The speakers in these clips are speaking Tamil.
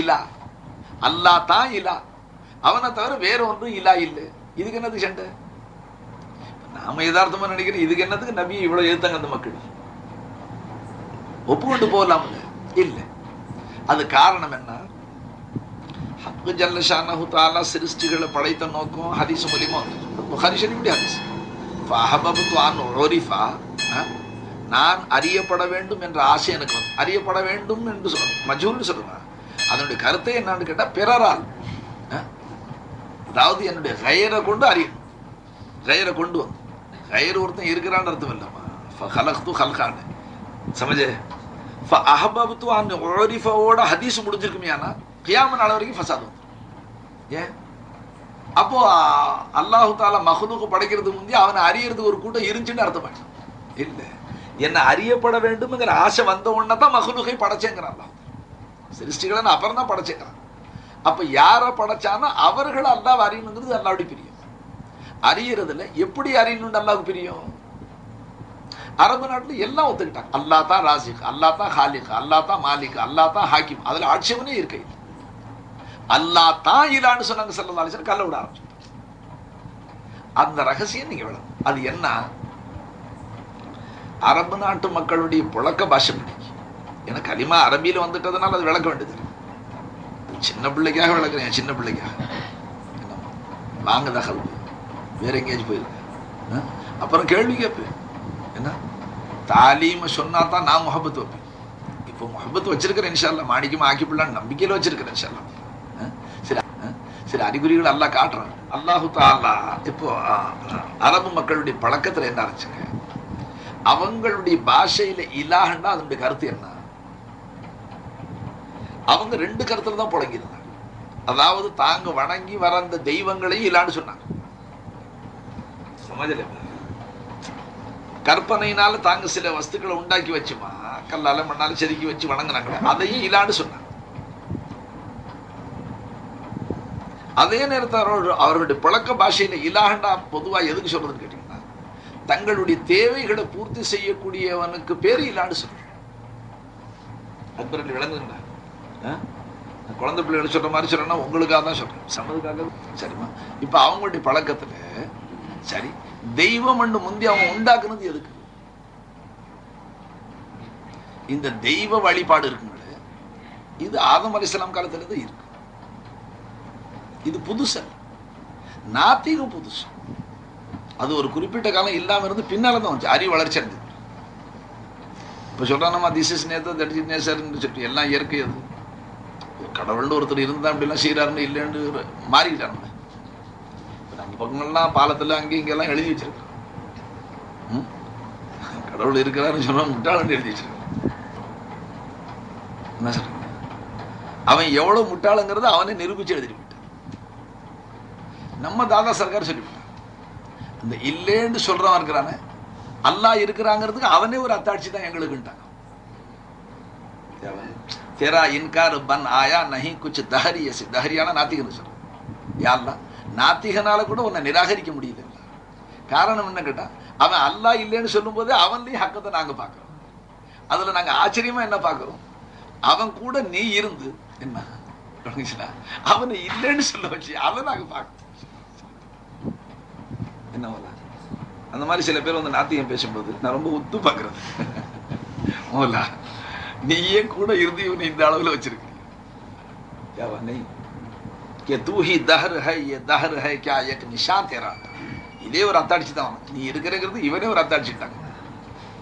இலா. அல்லா தான் இலா. அவனை தவிர வேற ஒன்றும் இலா இல்லை. இதுக்கு என்னது சண்டை? நாம யதார்த்தமா நினைக்கிறோம் இதுக்கு என்னதுக்கு நபி இவ்வளவு எழுத்தங்க அந்த மக்கள்? ஒப்புக்கொண்டு போகலாம்ல? இல்ல. அது காரணம் என்ன? ஹக்கு ஜல்லஷானஹு தாலா சிருஷ்டிகளை படைத்த நோக்கம் ஹரிசு மூலியமா ஹரிஷன் புகாரி ஷரீஃபுடைய ஹதீஸ். ஃபஹபப்து நான் அறியப்பட வேண்டும் என்ற ஆசை எனக்கு வந்து அறியப்பட வேண்டும் என்று சொல்ல மஜூல்னு சொல்லுங்க அதனுடைய கருத்தை என்னன்னு கேட்டால் பிறரால். அதாவது என்னுடைய கயரை கொண்டு அறியும் கயரை கொண்டு வந்து கயிறு ஒருத்தன் இருக்கிறான்னு அர்த்தம் இல்லைம்மா. ஹலஹ்து ஹல்கான்னு. சமஜே. அஹபப்து அந்த ஓரிஃபோட ஹதீஸ் முடிஞ்சிருக்குமே ஆனா கியாம நாள் வரைக்கும் ஃபசாத் வந்துடும் ஏன்? அப்போ அல்லாஹு தாலா மஹ்லூக்கு படைக்கிறதுக்கு முந்தைய அவனை அறியறதுக்கு ஒரு கூட்டம் இருந்துச்சுன்னு அர்த்தமாயிடும் இல்லை. என்ன அறியப்பட வேண்டும்ங்கிற ஆசை வந்த உடனே தான் மஹ்லூக்கை படைச்சேங்கிறான் அல்லாஹ். சிருஷ்டிகளை நான் அப்புறம் தான் படைச்சேங்கிறான் அப்ப யாரை படைச்சானோ அவர்கள் அல்லாவை அறியணுங்கிறது அல்லாவுடைய பிரியம். அறியறதுல எப்படி அறியணும்னு அல்லாவுக்கு பிரியம்? அரபு நாட்டுல எல்லாம் ஒத்துக்கிட்டாங்க. அல்லா தான் ராசிக் அல்லா தான் ஹாலிக் அல்லா தான் மாலிக் அல்லா தான் ஹாக்கிம். அதுல ஆட்சேபனே இருக்க இல்லை. அல்லா தான் இலான்னு சொன்னாங்க சல்லா அலிசன் கல்ல விட ஆரம்பிச்சு அந்த ரகசியம் நீங்க விளங்கும் அது என்ன? அரபு நாட்டு மக்களுடைய புழக்க பாஷை ஏன்னா கலிமா அரபியில் வந்துட்டதுனால அது விளக்க வேண்டியது. சின்ன பிள்ளைக்காக விளக்குறேன் சின்ன பிள்ளைக்காக. என்னம்மா வாங்க தகவல் வேற எங்கேயாச்சும் போயிருக்கு அப்புறம் கேள்வி கேட்பேன் என்ன? தாலீம சொன்னா தான் நான் முகப்பத்து வைப்பேன். இப்போ முகப்பத்து வச்சிருக்கிறேன் இன்ஷால்லா மாணிக்கமா ஆக்கிப்பிடலான்னு நம்பிக்கையில வச்சிருக்கிறேன் இன்ஷால்லா ஆ? சரி சரி அறிகுறிகள் அல்லாஹ் காட்டுறேன். அல்லாஹு தாலா இப்போ அரபு மக்களுடைய பழக்கத்துல என்ன ஆரம்பிச்சுங்க? அவங்களுடைய பாஷையில இலாகண்டா அதனுடைய கருத்து என்ன? அவங்க ரெண்டு கருத்துல தான் புழங்கியிருந்தாங்க. அதாவது தாங்க வணங்கி வர அந்த தெய்வங்களையும் இல்லான்னு சொன்னாங்க. கற்பனையினால தாங்க சில வஸ்துக்களை உண்டாக்கி வச்சுமா கல்லால மண்ணால செதுக்கி வச்சு வணங்குனாங்களே அதையும் இல்லான்னு சொன்னாங்க. அதே நேரத்தில் அவர்கள் அவர்களுடைய பழக்க பாஷையில இலாகண்டா பொதுவா எதுக்கு சொல்றதுன்னு கேட்டீங்கன்னா தங்களுடைய தேவைகளை பூர்த்தி செய்யக்கூடியவனுக்கு பேரு இல்லான்னு சொல்றாங்க? நான் குழந்தை பிள்ளைகள் சொல்ற மாதிரி சொல்கிறேன்னா உங்களுக்காக தான் சொல்றேன் சமதுக்காக சரிம்மா. இப்போ அவங்களுடைய பழக்கத்துல சரி தெய்வம் என்று முந்தி அவங்க உண்டாக்குனது எதுக்கு? இந்த தெய்வ வழிபாடு இருக்குங்களே இது ஆதம் அலிஸ்லாம் காலத்திலிருந்து இருக்கு. இது புதுசு நாத்திகம் புதுசு. அது ஒரு குறிப்பிட்ட காலம் இல்லாம இருந்து பின்னால தான் வந்துச்சு. அறிவு வளர்ச்சி அடைஞ்சது. இப்ப நம்ம this is neither that is நேசர்னு சொல்லிட்டு எல்லாம் இயற்கை அது. கடவுள்னு ஒருத்தர் இருந்தா அப்படிலாம் செய்கிறாருன்னு இல்லைன்னு மாறிக்கிட்டாங்க இப்போ நம்ம பக்கங்கள்லாம் பாலத்தில் அங்கே இங்கெல்லாம் எழுதி வச்சிருக்கோம் ம்? கடவுள் இருக்கிறாருன்னு சொன்னால் முட்டாளன் எழுதி வச்சிருக்கோம் என்ன சார்? அவன் எவ்வளவு முட்டாளுங்கிறத அவனே நிரூபிச்சு எழுதிட்டு நம்ம தாதா சர்க்கார் சொல்லிவிட்டான் இந்த இல்லைன்னு சொல்றவன் இருக்கிறானே அல்லாஹ் இருக்கிறாங்கிறதுக்கு அவனே ஒரு அத்தாட்சி தான் எங்களுக்குன்ட்டான் तेरा இன்கார் பன் ஆயா நஹி குச் தஹரியசு தஹரியான நாத்திகன் சொல்கிறோம் யாரெல்லாம் நாத்திகனால் கூட உன்னை நிராகரிக்க முடியுது காரணம் என்ன கேட்டால் அவன் அல்லா இல்லைன்னு சொல்லும்போது அவன்லேயும் ஹக்கத்தை நாங்கள் பார்க்குறோம் அதில் நாங்கள் ஆச்சரியமாக என்ன பார்க்குறோம் அவன் கூட நீ இருந்து என்ன தொடங்குச்சுனா அவனை இல்லைன்னு சொல்ல வச்சு அதை நாங்கள் பார்க்குறோம் என்னவல்ல அந்த மாதிரி சில பேர் வந்து நாத்தியம் பேசும்போது நான் ரொம்ப ஒத்து பார்க்குறது ஓலா நீயே கூட இருந்து இவனை இந்த அளவுல வச்சிருக்க क्या वह नहीं कि तू ही दहर है ये दहर है क्या एक निशान तेरा இதே ஒரு அத்தாட்சி தான் அவனுக்கு. நீ இருக்கிறங்கிறது இவனே ஒரு அத்தாட்சிட்டாங்க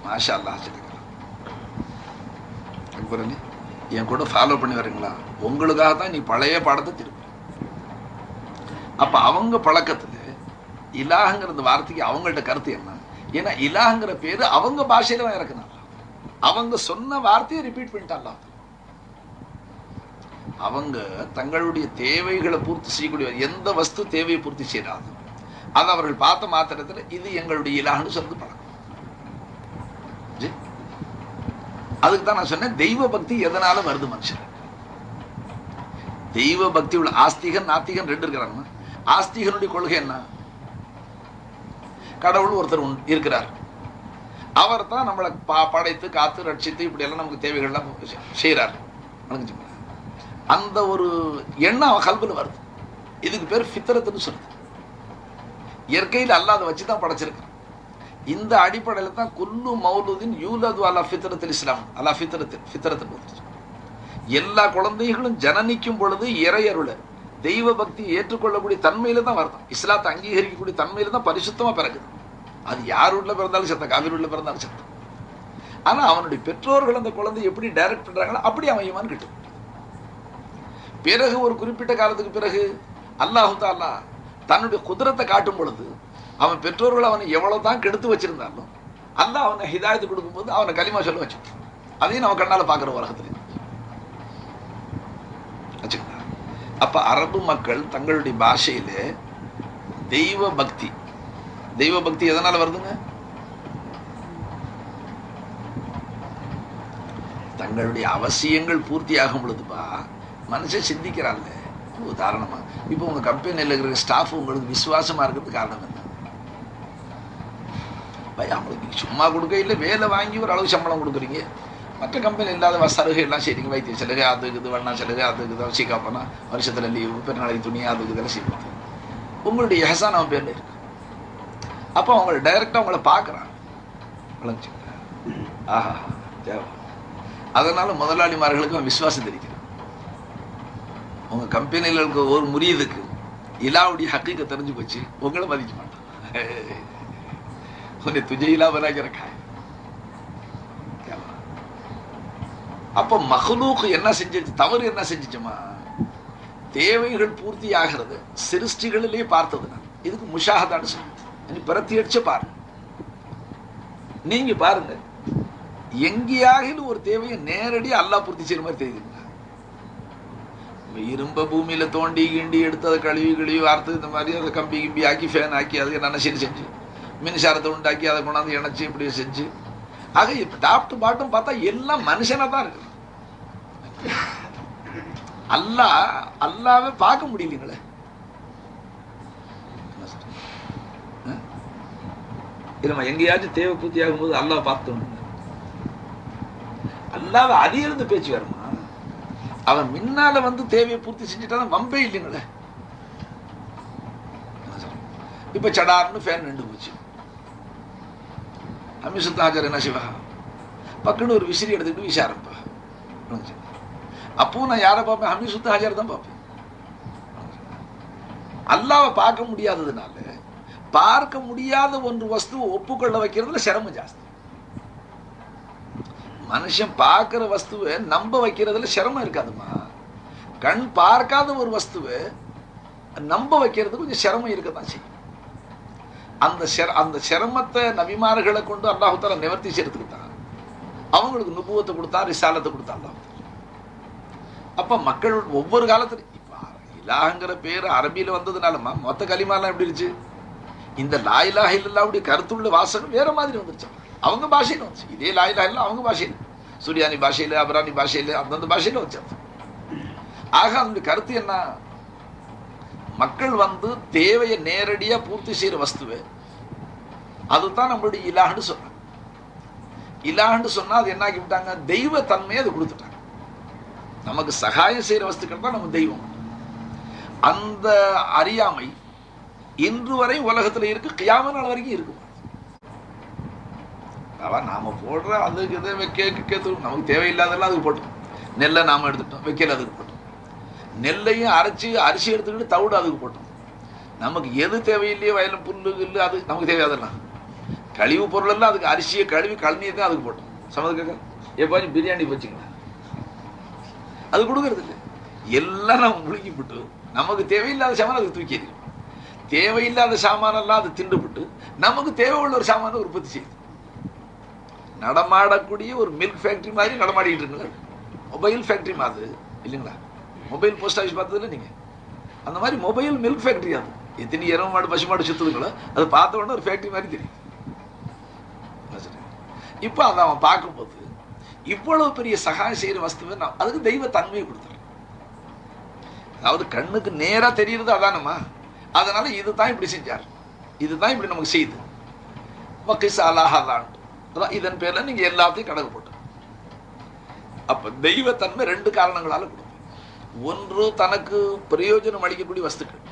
மாஷா அல்லாஹ் சொல்லிக்கலாம் அக்பர் அலி என் கூட ஃபாலோ பண்ணி வரீங்களா உங்களுக்காக தான் நீ பழைய பாடத்தை திருப்பி அப்ப அவங்க பழக்கத்துல இலாஹங்கிற இந்த வார்த்தைக்கு அவங்கள்ட்ட கருத்து என்ன ஏன்னா இலாஹங்கிற பேரு அவங்க பாஷையில தான் இறக்குனாங்க அவங்க சொன்ன வார்த்தையை ரிப்பீட் பண்ணிட்டாங்க அவங்க தங்களுடைய தேவைகளை பூர்த்தி செய்யக்கூடிய எந்த வஸ்து தேவையை பூர்த்தி செய்யறாங்க அதை அவர்கள் பார்த்த மாத்திரத்துல இது எங்களுடைய இலாகன்னு சொல்றது பழக்கம். அதுக்கு தான் நான் சொன்னேன் தெய்வ பக்தி எதனால வருது மனுஷன்? தெய்வ பக்தி உள்ள ஆஸ்திகன் நாத்திகன் ரெண்டு இருக்கிறாங்க. ஆஸ்திகனுடைய கொள்கை என்ன? கடவுள் ஒருத்தர் இருக்கிறார். அவர் தான் நம்மளை பா படைத்து காத்து ரட்சித்து இப்படி எல்லாம் நமக்கு தேவைகள்லாம் செய்கிறார் அந்த ஒரு எண்ணம் அவன் கல்வியில் வருது. இதுக்கு பேர் ஃபித்தரத்துன்னு சொல்லுது. இயற்கையில் அல்லாத வச்சு தான் படைச்சிருக்கான். இந்த அடிப்படையில் தான் குல்லு மௌலுதின் யூலது அல்லா ஃபித்தரத்தில் இஸ்லாம். அல்லா ஃபித்தரத்தில் ஃபித்தரத்தில் எல்லா குழந்தைகளும் ஜனனிக்கும் பொழுது இறையருள தெய்வ பக்தி ஏற்றுக்கொள்ளக்கூடிய தன்மையில தான் வருது இஸ்லாத்தை அங்கீகரிக்கக்கூடிய தன்மையில தான் பரிசுத்தமாக பிறகுது அது யார் வீட்டில் பிறந்தாலும் சத்தம் காவிரி வீட்டில் பிறந்தாலும் சத்தம் ஆனா அவனுடைய பெற்றோர்கள் அந்த குழந்தை எப்படி டைரக்ட் பண்றாங்களோ அப்படி அவன் ஈமான் கிட்டும் பிறகு ஒரு குறிப்பிட்ட காலத்துக்கு பிறகு அல்லாஹு தாலா தன்னுடைய குதிரத்தை காட்டும் பொழுது அவன் பெற்றோர்கள் அவனை எவ்வளோ தான் கெடுத்து வச்சிருந்தாலும் அல்லாஹ் அவனை ஹிதாயத்து கொடுக்கும்போது அவனை களிமா சொல்ல வச்சு அதையும் நம்ம கண்ணால பார்க்குற உலகத்தில். வச்சுக்கலாம் அப்ப அரபு மக்கள் தங்களுடைய பாஷையில் தெய்வ பக்தி தெய்வ பக்தி எதனால வருதுங்க? தங்களுடைய அவசியங்கள் பூர்த்தியாகும் பொழுதுப்பா மனுஷன் சிந்திக்கிறாங்க உதாரணமா இப்போ உங்க கம்பெனியில் இருக்கிற ஸ்டாஃப் உங்களுக்கு விசுவாசமா இருக்கிறது காரணம் என்ன? பையன் அவங்களுக்கு சும்மா கொடுக்க இல்லை வேலை வாங்கி ஒரு அளவு சம்பளம் கொடுக்குறீங்க. மற்ற கம்பெனி இல்லாத சலுகை எல்லாம் செய்றீங்க. வைத்திய சலுகை அதுக்கு இது வண்ணா சலுகை அதுக்கு இது சீக்கா வருஷத்துல லீவு பெருநாளைக்கு துணி அதுக்கு இதெல்லாம் செய்வது உங்களுடைய எஹசான் அவன் பேர்ல இருக்கு. அப்போ அவங்களை டைரக்டா உங்களை பார்க்குறான். விளங்குச்சுங்களா? ஆஹா தேவை. அதனால முதலாளிமார்களுக்கு அவன் விசுவாசம் தெரிக்கிறது உங்க கம்பெனியில் இருக்க ஒரு முறியதுக்கு இலாவுடைய ஹக்கீக்க தெரிஞ்சு போச்சு உங்களை மதிக்க மாட்டான். உன்னை துஜை இலா பராக்கிறக்கா அப்ப மஹலூக் என்ன செஞ்சிச்சு? தவறு என்ன செஞ்சிச்சுமா தேவைகள் பூர்த்தி ஆகிறது சிருஷ்டிகளிலே பார்த்தது நான். இதுக்கு முஷாகதான்னு சொல்லுவேன் பிரத்தி பிரத்யட்ச பாருங்க நீங்க பாருங்க. எங்கேயாகிலும் ஒரு தேவையை நேரடியாக அல்லா பூர்த்தி செய்யற மாதிரி தெரியுது இரும்ப பூமியில தோண்டி கிண்டி எடுத்து அதை கழுவி கழுவி வார்த்து இந்த மாதிரி அதை கம்பி கிம்பி ஆக்கி ஃபேன் ஆக்கி அதுக்கு என்னென்ன செஞ்சு? மின்சாரத்தை உண்டாக்கி அதை கொண்டாந்து இணைச்சு இப்படி செஞ்சு. ஆக இப்போ டாப்டு பாட்டும் பார்த்தா எல்லாம் மனுஷனா தான் இருக்கு. அல்லா அல்லாவே பார்க்க முடியலீங்களே? இல்லம்மா எங்கேயாச்சும் தேவை பூர்த்தி ஆகும்போது அல்லாஹ் பார்த்தோம் அல்லாவை அதிலிருந்து பேச்சு வருமா அவன் முன்னால வந்து தேவையை பூர்த்தி செஞ்சுட்டாலும் வம்பே இல்லைங்களே. இப்ப சடார்னு ஃபேன் நின்று போச்சு. அமிசுத்தாஜர் என்ன சிவா பக்குன்னு ஒரு விசிறி எடுத்துக்கிட்டு விசாரப்பா அப்போ நான் யாரை பார்ப்பேன்? ஹமீசுத்து ஹாஜர் தான் பார்ப்பேன். அல்லாவை பார்க்க முடியாததுனால பார்க்க முடியாத ஒன்று வஸ்துவை ஒப்புக்கொள்ள வைக்கிறதுல சிரமம் ஜாஸ்தி. மனுஷன் பார்க்கிற வஸ்துவை நம்ப வைக்கிறதுல சிரமம் இருக்காதுமா? கண் பார்க்காத ஒரு வஸ்துவை நம்ப வைக்கிறது கொஞ்சம் சிரமம் இருக்கதான் செய்யும். அந்த அந்த சிரமத்தை நபிமார்களை கொண்டு அல்லாஹுத்தால நிவர்த்தி செய்யறதுக்கு தான் அவங்களுக்கு நுபுவத்தை கொடுத்தா ரிசாலத்தை கொடுத்தா அல்லாஹு. அப்ப மக்கள் ஒவ்வொரு காலத்துல இப்ப இலாங்கிற பேர் அரபியில வந்ததுனாலமா மொத்த களிமாலாம் எப்படி இருந்துச்சு? இந்த லாயிலா இல்லாவுடைய கருத்துள்ள வாசகம் வேற மாதிரி வந்துருச்சு. அவங்க பாஷையில் வந்துச்சு. இதே லாயிலா இல்லை அவங்க பாஷையில. சூர்யானி பாஷையில அபராணி பாஷையில அந்தந்த பாஷையில வச்சு ஆக அதனுடைய கருத்து என்ன? மக்கள் வந்து தேவையை நேரடியா பூர்த்தி செய்யற வஸ்துவை. அதுதான் நம்மளுடைய இலான்னு சொன்னாங்க. இலான்னு சொன்னா அது என்ன ஆக்கி விட்டாங்க தெய்வ தன்மையை அது கொடுத்துட்டாங்க. நமக்கு சகாயம் செய்கிற வஸ்துக்கள் தான் நம்ம தெய்வம். அந்த அறியாமை இன்று வரை உலகத்துல இருக்கு கியாம நாள் வரைக்கும் இருக்கும் நாம போடுற அதுக்கு இதை வைக்க கேத்து நமக்கு தேவையில்லாதெல்லாம் அதுக்கு போட்டோம். நெல்லை நாம எடுத்துட்டோம் வைக்கல அதுக்கு போட்டோம். நெல்லையும் அரைச்சி அரிசி எடுத்துக்கிட்டு தவிடு அதுக்கு போட்டோம். நமக்கு எது தேவையில்லையோ வயல புல்லு கில்லு அது நமக்கு தேவையாதெல்லாம் கழிவு பொருள் எல்லாம் அதுக்கு அரிசியை கழுவி கழனியை தான் அதுக்கு போட்டோம். சமதுக்காக எப்பாச்சும் பிரியாணி வச்சுக்கலாம் அது கொடுக்கறது இல்லை எல்லாம் நம்ம முழுங்கி விட்டு நமக்கு தேவையில்லாத சமன் அதுக்கு தூக்கி தேவையில்லாத சாமானெல்லாம் அது திண்டுபிட்டு நமக்கு தேவை உள்ள ஒரு சாமான உற்பத்தி செய்யுது. நடமாடக்கூடிய ஒரு மில்க் ஃபேக்டரி மாதிரி நடமாடிக்கிட்டு இருக்குங்களா மொபைல் ஃபேக்டரி மாதிரி இல்லைங்களா? மொபைல் போஸ்ட் ஆஃபீஸ் பார்த்ததுல நீங்கள் அந்த மாதிரி மொபைல் மில்க் ஃபேக்டரி அது. எத்தனை இரவு மாடு பசு மாடு சுற்றுதுங்களோ அது பார்த்த உடனே ஒரு ஃபேக்டரி மாதிரி தெரியும் இப்போ அதை அவன் பார்க்கும்போது இவ்வளவு பெரிய சகாயம் செய்கிற வஸ்துவை நான் அதுக்கு தெய்வ தன்மையை கொடுத்துறேன். அதாவது கண்ணுக்கு நேராக தெரியுறது அதானம்மா? அதனால இதுதான் இப்படி செஞ்சார். இதுதான் இப்படி நமக்கு செய்யுது வக்கிஸ் அல்லாஹ் அதான் இதன் பேர்ல நீங்க எல்லாத்தையும் கடகு போட்டு. அப்ப தெய்வத்தன்மை ரெண்டு காரணங்களால கொடுக்கும். ஒன்று தனக்கு பிரயோஜனம் அளிக்கக்கூடிய வஸ்துக்கள்.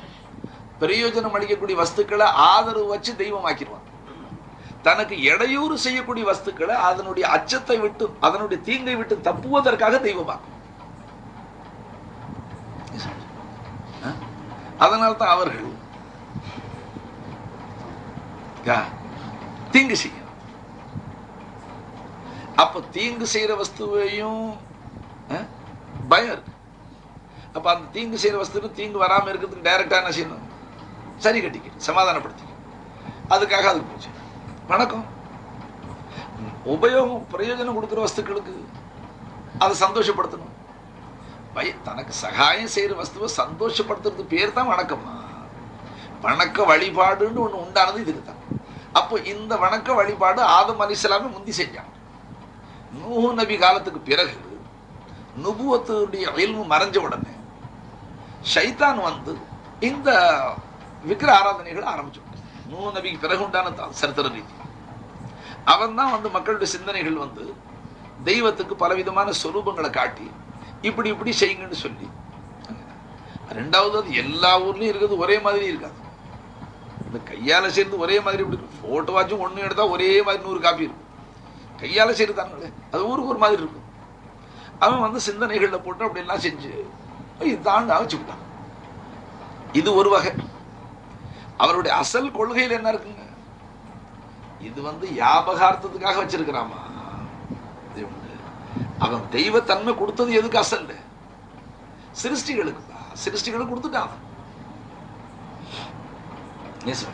பிரயோஜனம் அளிக்கக்கூடிய வஸ்துக்களை ஆதரவு வச்சு தெய்வம் ஆக்கிடுவான் தனக்கு இடையூறு செய்யக்கூடிய வஸ்துக்களை அதனுடைய அச்சத்தை விட்டு அதனுடைய தீங்கை விட்டு தப்புவதற்காக தெய்வமாக்கும். அதனால தான் அவர்கள் யா, தீங்கு செய்யும். அப்ப தீங்கு செய்யற வஸ்துவையும் பயம் இருக்கு. அப்ப அந்த தீங்கு செய்யற வஸ்துக்கு தீங்கு வராம இருக்கிறதுக்கு டைரக்டா என்ன செய்யணும்? சரி கட்டிக்க சமாதானப்படுத்திக்க அதுக்காக அது போச்சு. வணக்கம். உபயோகம் பிரயோஜனம் கொடுக்குற வஸ்துக்களுக்கு அதை சந்தோஷப்படுத்தணும். பய தனக்கு சகாயம் செய்யற வஸ்துவை சந்தோஷப்படுத்துறது பேர் தான் வணக்கமா வணக்க வழிபாடுன்னு ஒன்று உண்டானது இதுக்கு தான் அப்போ இந்த வணக்க வழிபாடு ஆதம் அலிஸ்லாமே முந்தி செஞ்சாங்க. நூஹு நபி காலத்துக்கு பிறகு நுபுவத்துடைய இல்மு மறைஞ்ச உடனே ஷைத்தான் வந்து இந்த விக்கிர ஆராதனைகளை ஆரம்பிச்சு நூ நூஹு நபிக்கு பிறகு உண்டான சரித்திர ரீதி. அவன் தான் வந்து மக்களுடைய சிந்தனைகள் வந்து தெய்வத்துக்கு பலவிதமான சொரூபங்களை காட்டி இப்படி இப்படி செய்யுங்கன்னு சொல்லி. ரெண்டாவது அது எல்லா ஊர்லேயும் இருக்கிறது ஒரே மாதிரி இருக்காது. இந்த கையால சேர்ந்து ஒரே மாதிரி இப்படி இருக்கும் போட்டோ வாச்சும் ஒண்ணு எடுத்தால் ஒரே மாதிரி நூறு காப்பி இருக்கும். கையால செய்யறதாங்களே அது ஊருக்கு ஒரு மாதிரி இருக்கும். அவன் வந்து சிந்தனைகள்ல போட்டு அப்படி எல்லாம் செஞ்சு இதாண்டு வச்சுக்கிட்டான் இது ஒரு வகை. அவருடைய அசல் கொள்கையில் என்ன இருக்குங்க? இது வந்து யாபகார்த்தத்துக்காக வச்சிருக்கிறாமா? அவன் தெய்வத்தன்மை கொடுத்தது எதுக்கு அசல் சிருஷ்டிகளுக்கு தான் சிருஷ்டிகளுக்கு கொடுத்துட்டான் Yes, sir.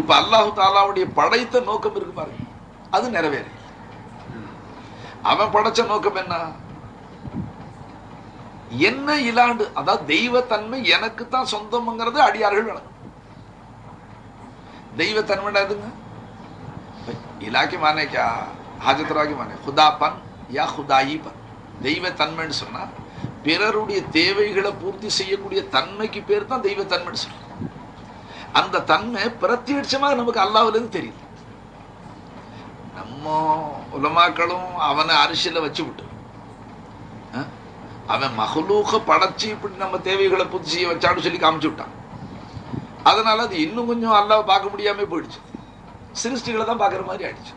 இப்ப அல்லாஹு தாலாவுடைய படைத்த நோக்கம் இருக்கு பாருங்க. அது நிறைவேறி. அவன் படைச்ச நோக்கம் என்ன? என்ன இலாண்டு? அதாவது தெய்வத்தன்மை எனக்கு தான் சொந்தம்ங்கிறது அடியார்கள் வழங்கும் தெய்வத்தன்மை எதுங்க இலாக்கி மானேக்கா கா ஹாஜத்ராகி மானே பன் யா ஹுதாயி பன் தெய்வத்தன்மைன்னு சொன்னா பிறருடைய தேவைகளை பூர்த்தி செய்யக்கூடிய தன்மைக்கு பேர் தான் தெய்வத்தன்மைன்னு சொல்லுவோம் அந்த தன்மை பிரத்யட்சமாக நமக்கு அல்லாஹ்ல தெரியுது. நம்ம உலமாக்களும் அவனை அரிசியில் வச்சு விட்டு. அவன் மகளூக படைச்சு இப்படி நம்ம தேவைகளை பூர்த்தி செய்ய வச்சான்னு சொல்லி காமிச்சு விட்டான். அதனால அது இன்னும் கொஞ்சம் அல்லாஹ் பார்க்க முடியாம போயிடுச்சு. சிருஷ்டிகளை தான் பார்க்குற மாதிரி ஆயிடுச்சு.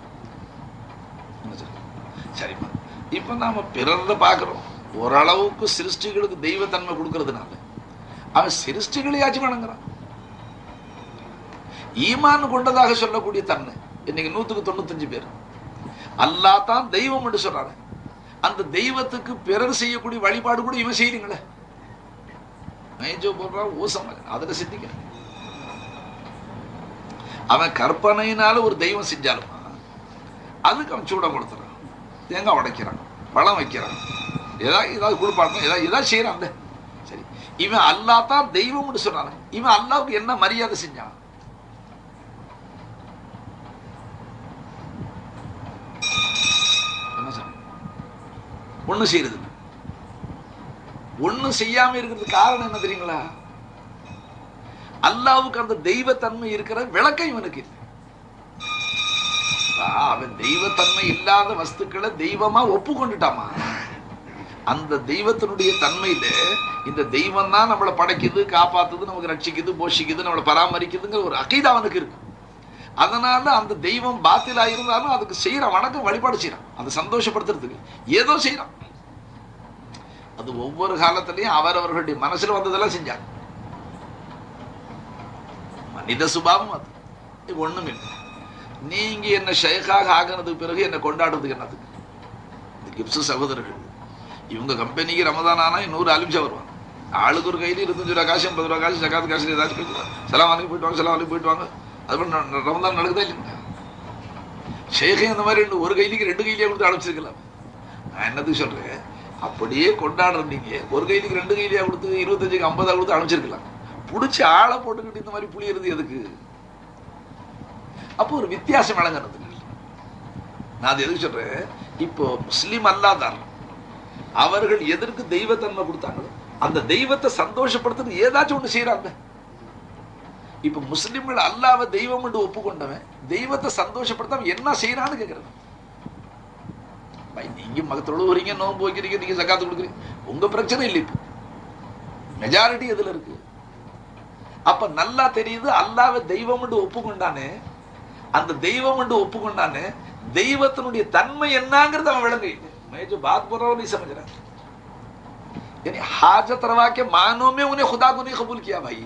சரிம்மா. இப்போ நாம் பிறரை பார்க்குறோம். ஓரளவுக்கு சிருஷ்டிகளுக்கு தெய்வத்தன்மை கொடுக்கறதுனால அவன் சிருஷ்டிகளையாச்சும் வணங்குறான். ஈமான் கொண்டதாக சொல்லக்கூடிய தன்மை இன்னைக்கு நூத்துக்கு தொண்ணூத்தஞ்சு பேர். அல்லா தான் தெய்வம் என்று சொல்றாங்க அந்த தெய்வத்துக்கு பிறர் செய்யக்கூடிய வழிபாடு கூட இவன் செய்யுங்களே மேஜோ போடுறான் ஊசம் அதுல சித்திக்க அவன் கற்பனையினால ஒரு தெய்வம் செஞ்சாலும் அதுக்கு அவன் சூடம் கொடுத்துறான். தேங்காய் உடைக்கிறான் பழம் வைக்கிறான். ஏதாவது ஏதாவது கொடுப்பாங்க ஏதாவது ஏதாவது செய்யறான் சரி. இவன் அல்லா தான் தெய்வம்னு சொல்றான். இவன் அல்லாவுக்கு என்ன மரியாதை செஞ்சான்? என்ன செய்யறது இல்லை. ஒண்ணும் செய்யாம இருக்கிறதுக்கு காரணம் என்ன தெரியுங்களா? அல்லாவுக்கு அந்த தெய்வத்தன்மை இருக்கிற விளக்கம் இவனுக்கு இல்லை. அவன் தெய்வத்தன்மை இல்லாத வஸ்துக்களை தெய்வமா ஒப்புக்கொண்டுட்டாமா? அந்த தெய்வத்தினுடைய தன்மையில இந்த தெய்வம் தான் நம்மளை படைக்குது காப்பாத்துது நமக்கு ரட்சிக்குது போஷிக்குது நம்மளை பராமரிக்குதுங்கிற ஒரு அகைதா அவனுக்கு இருக்கும். அதனால அந்த தெய்வம் பாத்திலா இருந்தாலும் அதுக்கு செய்யற வணக்கம் வழிபாடு செய்யறான். அதை சந்தோஷப்படுத்துறதுக்கு ஏதோ செய்யறான். அது ஒவ்வொரு காலத்திலையும் அவரவர்களுடைய மனசுல வந்ததெல்லாம் செஞ்சாங்க. மனித சுபாவம் அது. இது ஒண்ணும் இல்லை. நீங்க என்ன ஷேகாக ஆகினதுக்கு பிறகு என்ன கொண்டாடுறதுக்கு என்னது கிப்சு சகோதரர்கள். இவங்க கம்பெனிக்கு ரமதான் ஆனா நூறு அலிம்சா வருவாங்க. ஆளுக்கு ஒரு கையில் இருபத்தஞ்சு ரூபா காசு ஐம்பது ரூபா காசு ஜக்காத்து காசு ஏதாச்சும் போயிட்டு செலவு வாங்கி போயிட்டு வாங்க செலவு வாங்கி போயிட்டு வாங்க. அது பண்ண ரமதான் நடக்குதா இல்லைங்க ஷேகே இந்த மாதிரி ரெண்டு ஒரு கைலிக்கு ரெண்டு கையிலேயே கொடுத்து அழைச்சிருக்கலாம். நான் என்னதுக்கு சொல்றேன்? அப்படியே கொண்டாடுறீங்க ஒரு கைலிக்கு ரெண்டு கையிலேயே கொடுத்து இருபத்தஞ்சுக்கு ஐம்பதாக கொடுத்து அனுப்பிச்சிருக்கலாம். பிடிச்சி ஆளை போட்டுக்கிட்டு இந்த மாதிரி புளியறது எதுக்கு? அப்போ ஒரு வித்தியாசம் விளங்குறது நான் அது எதுக்கு சொல்றேன்? இப்போ முஸ்லீம் அல்லாதார் அவர்கள் எதற்கு தெய்வத்தன்மை கொடுத்தாங்களோ அந்த தெய்வத்தை சந்தோஷப்படுத்துறது ஏதாச்சும் ஒண்ணு செய்யறாங்க இப்ப முஸ்லிம்கள் அல்லாவை தெய்வம் என்று ஒப்புக்கொண்டவன் தெய்வத்தை சந்தோஷப்படுத்தாம என்ன செய்யறான்னு கேக்குறது பை, நீங்க மகத்தோடு வரீங்க நோன்பு வைக்கிறீங்க நீங்க சக்காத்து கொடுக்குறீங்க. உங்க பிரச்சனை இல்லை இப்போ. மெஜாரிட்டி எதுல இருக்கு? அப்ப நல்லா தெரியுது அல்லாவை தெய்வம் என்று ஒப்புக்கொண்டானே அந்த தெய்வம் என்று ஒப்புக்கொண்டானே தெய்வத்தினுடைய தன்மை என்னங்கிறது அவன் விளங்க இல்லை மேஜோ बात बोल रहा हूं नहीं समझ रहा यानी हाजत रवा के मानो में उन्हें खुदा को नहीं कबूल किया भाई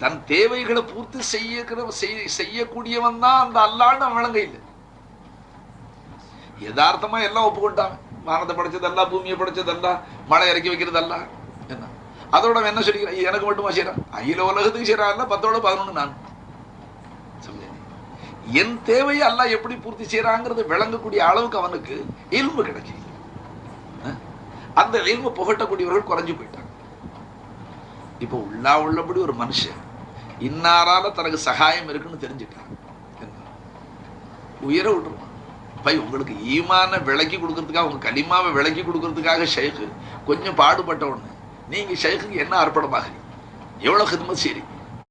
தன் தேவைகளை பூர்த்தி செய்ய செய்யக்கூடியவன் தான் அந்த அல்லான்னு அவன் விளங்க இல்லை யதார்த்தமா எல்லாம் ஒப்புக்கொண்டான் வானத்தை படைச்சதல்ல பூமியை படைச்சதல்ல மழை இறக்கி வைக்கிறதல்ல என்ன அதோட அவன் என்ன சொல்லிக்கிறான் எனக்கு மட்டுமா செய்யறான் அகில உலகத்துக்கு செய்யறான் பத்தோட பதினொன்று நான் சொல்லுங்க. என் தேவையை அல்லா எப்படி பூர்த்தி செய்யறாங்கிறது விளங்கக்கூடிய அளவுக்கு அவனுக்கு இல்மு கிடைச்சி அந்த இல்மு புகட்டக்கூடியவர்கள் குறைஞ்சு போயிட்டாங்க. இப்போ உள்ளா உள்ளபடி ஒரு மனுஷன் இன்னாரால தனக்கு சகாயம் இருக்குன்னு தெரிஞ்சுட்டான். உயர உயிரை விட்டுருவான். பை உங்களுக்கு ஈமான விளக்கி கொடுக்கறதுக்காக உங்க கலிமாவை விளக்கி கொடுக்கறதுக்காக ஷேக்கு கொஞ்சம் பாடுபட்ட ஒண்ணு நீங்க ஷேக்குக்கு என்ன அர்ப்பணமாக எவ்வளவு ஹிதமத் செய்றீங்க?